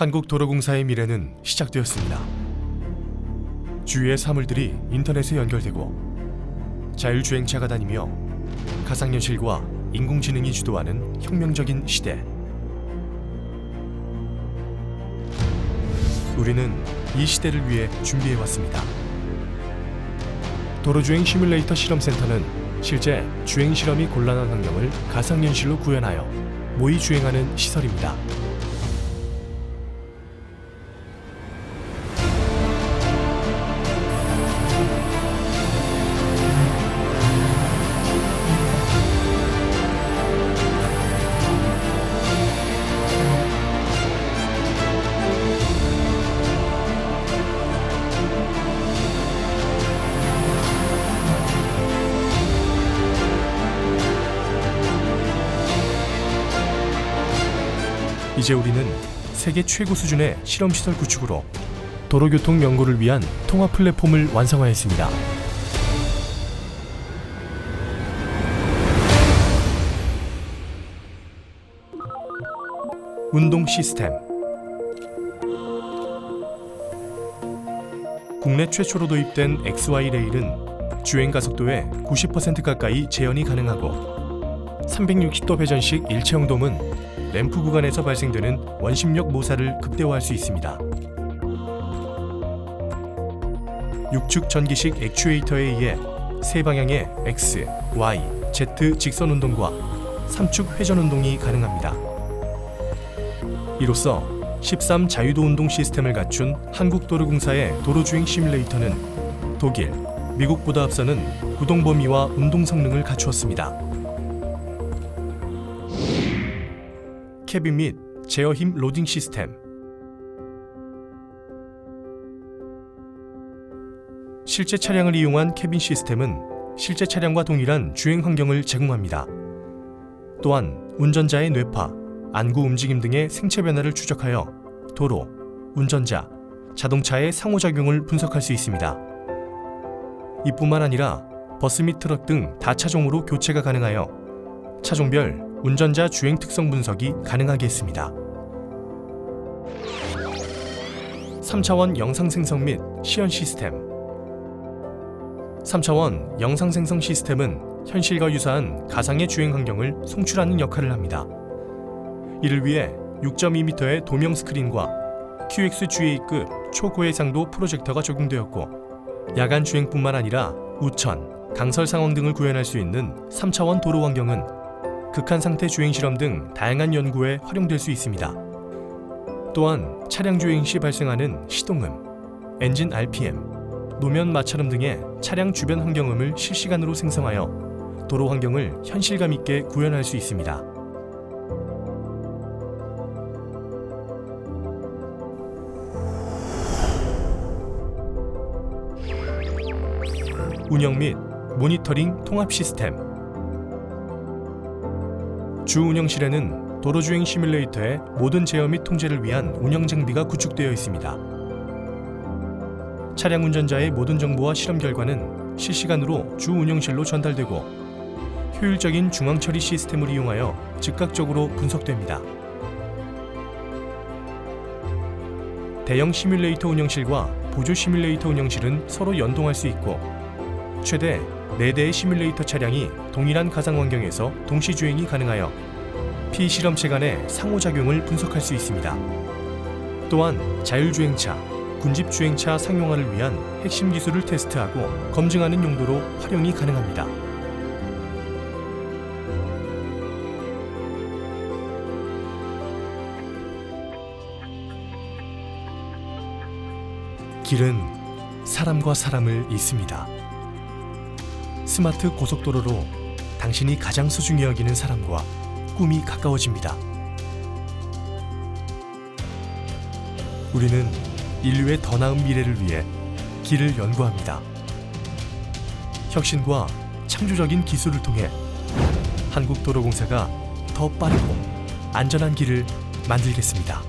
한국도로공사의 미래는 시작되었습니다. 주위의 사물들이 인터넷에 연결되고 자율주행차가 다니며 가상현실과 인공지능이 주도하는 혁명적인 시대. 우리는 이 시대를 위해 준비해 왔습니다. 도로주행 시뮬레이터 실험센터는 실제 주행 실험이 곤란한 환경을 가상현실로 구현하여 모의 주행하는 시설입니다. 이제 우리는 세계 최고 수준의 실험시설 구축으로 도로교통 연구를 위한 통합 플랫폼을 완성하였습니다. 운동 시스템 국내 최초로 도입된 XY 레일은 주행 가속도의 90% 가까이 재현이 가능하고 360도 회전식 일체형 돔은 램프 구간에서 발생되는 원심력 모사를 극대화할 수 있습니다. 육축 전기식 액추에이터에 의해 세 방향의 X, Y, Z 직선 운동과 삼축 회전 운동이 가능합니다. 이로써 13 자유도 운동 시스템을 갖춘 한국도로공사의 도로주행 시뮬레이터는 독일, 미국보다 앞서는 구동 범위와 운동 성능을 갖추었습니다. 캐빈 및 제어 힘 로딩 시스템 실제 차량을 이용한 캐빈 시스템은 실제 차량과 동일한 주행 환경을 제공합니다. 또한 운전자의 뇌파, 안구 움직임 등의 생체 변화를 추적하여 도로, 운전자, 자동차의 상호작용을 분석할 수 있습니다. 이뿐만 아니라 버스 및 트럭 등 다차종으로 교체가 가능하여 차종별 운전자 주행 특성 분석이 가능하게 했습니다. 3차원 영상 생성 및 시연 시스템 3차원 영상 생성 시스템은 현실과 유사한 가상의 주행 환경을 송출하는 역할을 합니다. 이를 위해 6.2m의 도명 스크린과 QXGA급 초고해상도 프로젝터가 적용되었고 야간 주행뿐만 아니라 우천, 강설 상황 등을 구현할 수 있는 3차원 도로 환경은 극한 상태 주행 실험 등 다양한 연구에 활용될 수 있습니다. 또한 차량 주행 시 발생하는 시동음, 엔진 RPM, 노면 마찰음 등의 차량 주변 환경음을 실시간으로 생성하여 도로 환경을 현실감 있게 구현할 수 있습니다. 운영 및 모니터링 통합 시스템 주 운영실에는 도로주행 시뮬레이터의 모든 제어 및 통제를 위한 운영 장비가 구축되어 있습니다. 차량 운전자의 모든 정보와 실험 결과는 실시간으로 주 운영실로 전달되고 효율적인 중앙 처리 시스템을 이용하여 즉각적으로 분석됩니다. 대형 시뮬레이터 운영실과 보조 시뮬레이터 운영실은 서로 연동할 수 있고 최대 4대의 시뮬레이터 차량이 동일한 가상 환경에서 동시 주행이 가능하여 피실험체 간의 상호작용을 분석할 수 있습니다. 또한 자율주행차, 군집주행차 상용화를 위한 핵심 기술을 테스트하고 검증하는 용도로 활용이 가능합니다. 길은 사람과 사람을 잇습니다. 스마트 고속도로로 당신이 가장 소중히 여기는 사람과 꿈이 가까워집니다. 우리는 인류의 더 나은 미래를 위해 길을 연구합니다. 혁신과 창조적인 기술을 통해 한국도로공사가 더 빠르고 안전한 길을 만들겠습니다.